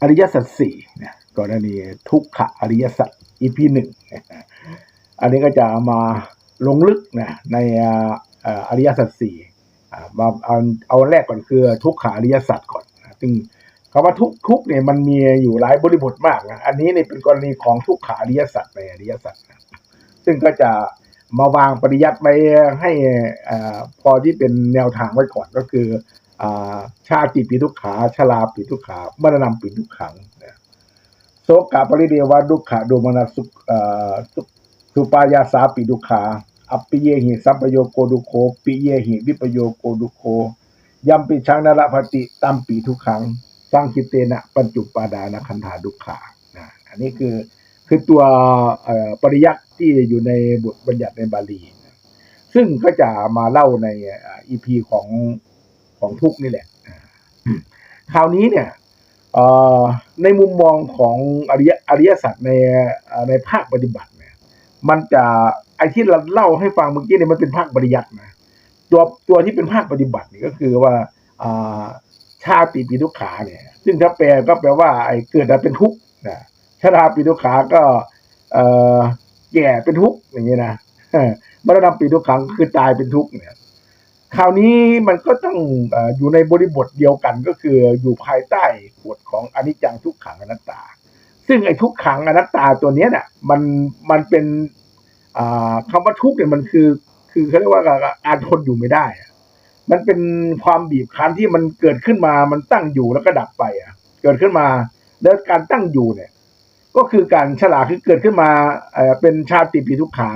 อริยสัจสี่นะกรณีทุกขะอริยสัจอีพีหนึ่งอันนี้ก็จะมาลงลึกนะในอริยสัจสี่มาเอาเอาแรกก่อนคือทุกขะอริยสัจก่อนซึ่งคำว่าทุกทุกเนี่ยมันมีอยู่หลายบริบทมากนะอันนี้เนี่ยเป็นกรณีของทุกขะอริยสัจในอริยสัจนะซึ่งก็จะมาวางปริยัติไว้ให้อพอที่เป็นแนวทางไว้ก่อนก็คือ ชาติปีทุกขาชราปีทุกขามรณะปีทุกขังนะโสกะปริเดวะดุขะโดมนัสสุเอ่อสุสุปายาสาปีทุกขาอัปปิเยหิสัมปโยโกดุโคปิเยหิวิปโยโกดุโคยัมปิชังนรพติตัมปีทุกขังสร้างคิเตนะปัญจุปาดานะคันธาดุขานะอันนี้คือคือตัวปริยัติที่อยู่ในบทบัญญัติในบาลี ซึ่งก็จะมาเล่าในอีพีของ ของทุกนี่แหละคราวนี้เนี่ยในมุมมองของอริยอริยสัจในในภาคปฏิบัติเนี่ย มันจะไอที่เราเล่าให้ฟังเมื่อกี้เนี่ยมันเป็นภาคปริยัตินะตัวตัวที่เป็นภาคปฏิบัตินี่ก็คือว่าชาติปีทุกขาเนี่ย ซึ่งถ้าแปลก็แปลว่าไอเกิดมาเป็นทุกข์นะชราปีทุกขาก็แก่เป็นทุกข์อย่างนี้นะมรณะปีทุกขังคือตายเป็นทุกข์เนี่ย คราวนี้มันก็ต้องออยู่ในบริบทเดียวกันก็คืออยู่ภายใต้กฎของอนิจจังทุกขังอนัตตา ซึ่งไอ้ทุกขังอนัตตาตัวเนี้ยเนี่ยมันมันเป็นอ่าคำว่าทุกเนี่ยมันคือ คือเขาเรียกว่าการทนอยู่ไม่ได้ มันเป็นความบีบคั้นที่มันเกิดขึ้นมามันตั้งอยู่แล้วก็ดับไปอะ เกิดขึ้นมาแล้วการตั้งอยู่เนี่ย ก็คือการฉลาดคือเกิดขึ้นมาเอ่อเป็นชาติปีทุกขา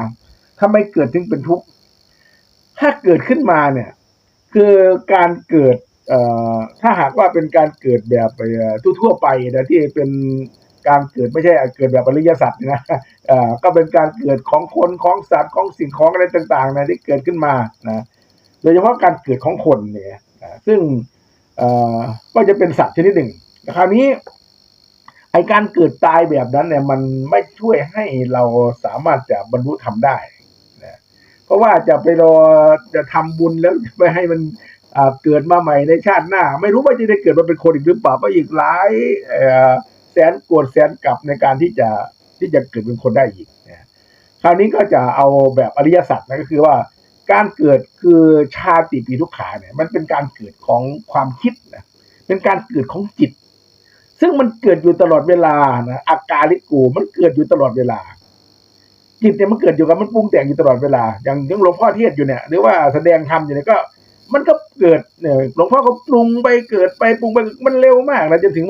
ถ้าไม่เกิดถึงเป็นทุกข์ ถ้าเกิดขึ้นมาเนี่ย คือการเกิดถ้าหากว่าเป็นการเกิดแบบทั่วๆไปนะที่เป็นการเกิดไม่ใช่เกิดแบบอริยสัจนะก็เป็นการเกิดของคนของสัตว์ของสิ่งของอะไรต่างๆนะที่เกิดขึ้นมานะโดยเฉพาะการเกิดของคนเนี่ยซึ่งก็จะเป็นสัตว์ชนิดหนึ่งคราวนี้ไอการเกิดตายแบบนั้นเนี่ยมันไม่ช่วยให้เราสามารถจะบรรลุธรรมได้ ราะว่าจะไปรอจะทำบุญแล้วไปให้มันเกิดมาใหม่ในชาติหน้า ไม่รู้ว่าจะได้เกิดมาเป็นคนอีกหรือเปล่าก็อีกหลายแสนโกดแสนกลับในการที่จะที่จะเกิดเป็นคนได้อีกนะคราวนี้ก็จะเอาแบบอริยสัจนะก็คือว่าการเกิดคือชาติปีทุกขาเนี่ย มันเป็นการเกิดของความคิดนะเป็นการเกิดของจิต ซึ่งมันเกิดอยู่ตลอดเวลานะอาการลิกูมันเกิดอยู่ตลอดเวลา จิตเนี่ยมันเกิดอยู่กับมันปรุงแต่งอยู่ตลอดเวลา อย่างอย่างหลวงพ่อเทศอยู่เนี่ยหรือว่าแสดงธรรมอยู่เนี่ยก็ มันก็เกิดเนี่ยหลวงพ่อก็ปรุงไปเกิดไปปรุงไปมันเร็วมากนะจนถึง